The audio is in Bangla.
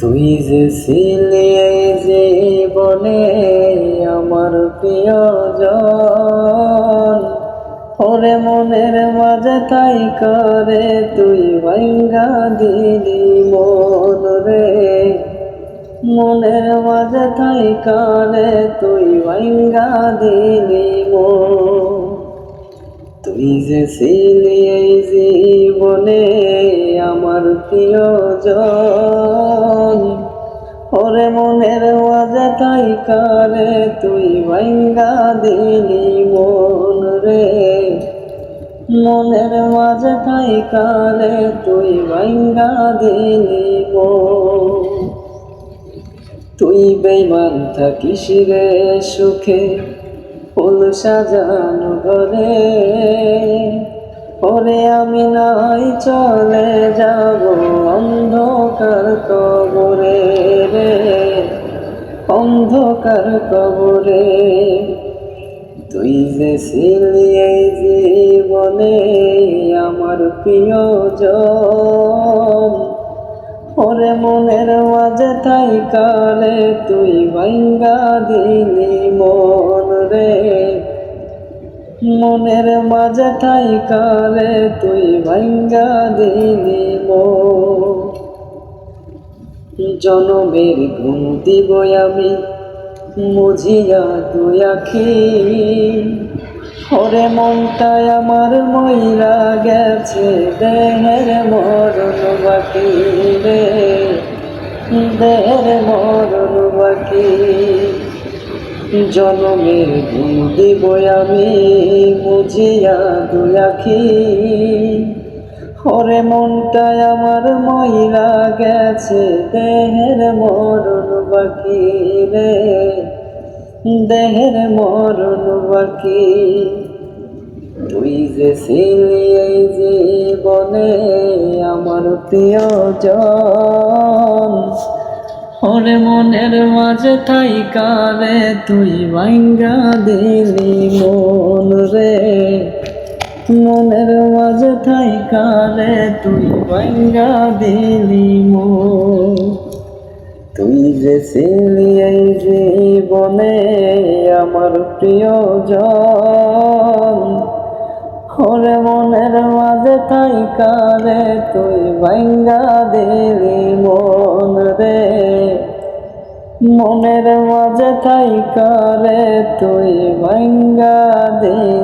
তুই যে ছিলি এই জীবনে আমার প্রিয়জন, ওরে মনের মাঝে তাই করে তুই ভাঙ্গা দিলি মন রে। মনের মাঝে তাই করে তুই ভাঙ্গা দিলি মন। তুই যে ছিলি জীবনে আমার প্রিয়জন ওরে মনের মাঝে তাই কারে, তুই ভাঙ্গা দিলি মন রে। মনের মাঝে তাই কারে, তুই ভাঙ্গা দিলি মন। তুই বেমান থাকিস রে সুখে, ফুল সাজানো ঘরে। ওরে আমি নাই চলে যাব অন্ধকার কবরে। অন্ধকার কবরে। তুই যে ছিলি এই জীবনে আমার প্রিয়জন, ওরে মনের মাঝে তাই কালে তুই ভাঙ্গা দিলি মন রে। মনের মাঝে তাই কালে তুই ভাঙ্গা দিলি মন। জনমের ঘুম দিব আমি মুঝিয়া তুই আখি ওরে মনটাই আমার মইরা গেছে, দেহের মরণ বাকি রে দেহের মরণ বাকি জনমের ঘুম দিব আমি মুঝিয়া দুই আখি ওরে মনটাই আমার মইরা গেছে, দেহের মরণ বাকি রে। দেহের মরণ বাকি। তুই যে ছিলি এই জীবনে আমার প্রিয়জন। ওরে মনের মাঝে তাই কারে তুই ভাঙ্গা দিলি মন রে। মনের মাঝে তাই কারে তুই ভাঙ্গা দিলি মন তুই যে ছিলি এই জীবনে আমার প্রিয়জন ওরে মনের মাঝে তাই কারে তুই ভাঙ্গা দিলি মন রে। মনের মাঝে তাই কারে তুই ভাঙ্গা দিলি